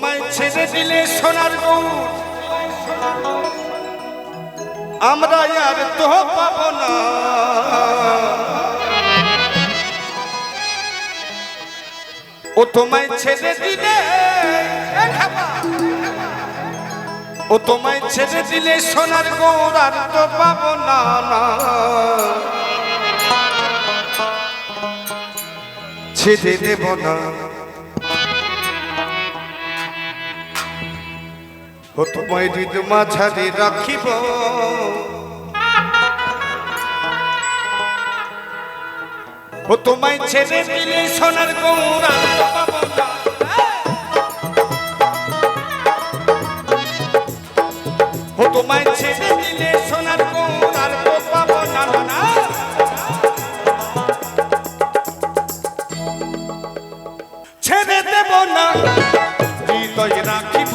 তোমায় ছেড়ে দিলে সোনার আমরা আর তো পাবো না। ও তোমায় ছেড়ে দিলে ও তোমায় ছেড়ে দিলে সোনার গৌর আর তো পাবো না। ছেড়ে দেব না। ও তোমায় হৃদ মাঝারে রাখিব। ও তোমায় ছেড়ে দিলে সোনার গৌর ও তোমায় ছেড়ে দিলে সোনার গৌর পাবো না ছেড়ে দেব না, হৃদয় রাখিব।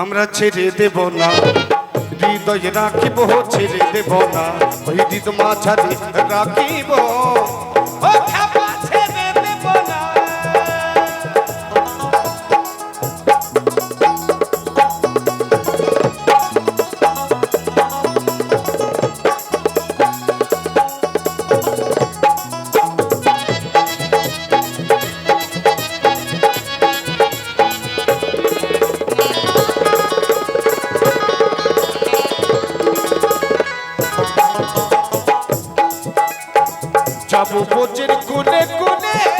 আমরা ছেড়ে দেব না। হৃদয় রাখিব ছেড়ে দেব না। ওই হৃদ মাঝারে রাখিব। বোঝের কোনে কোনে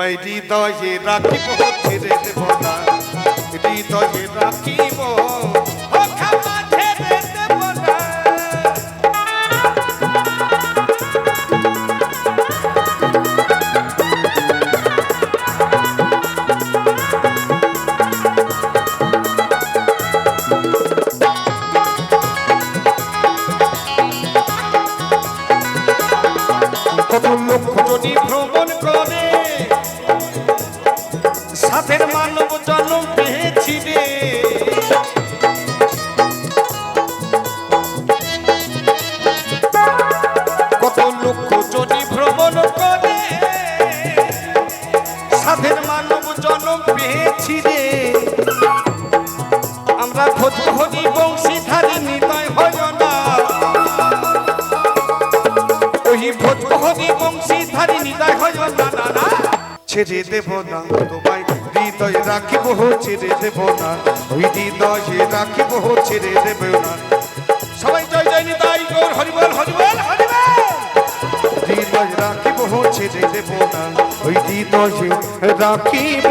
হৃদয়ে রাখিব ছেড়ে দেব না। হৃদয়ে রাখিব সাধের মানব জন্ম পেয়েছি রে। আমরা খোঁজ খোঁজি বংশীধারী নির্দয় হয় না। ওই ভোজহরি বংশীধারী নিদায় হয় না না ছেড়ে দেব না তোমায়, হৃদয়ে রাখিব, ছেড়ে দেব না। ওই হৃদয়ে রাখিব, ছেড়ে দেব না। সবাই জয় জয়, নিতাই। গৌর হরিবল হরিবল হরিবল। হৃদয় রাখিব ছেড়ে দেব না ওই রাখি রাখিব।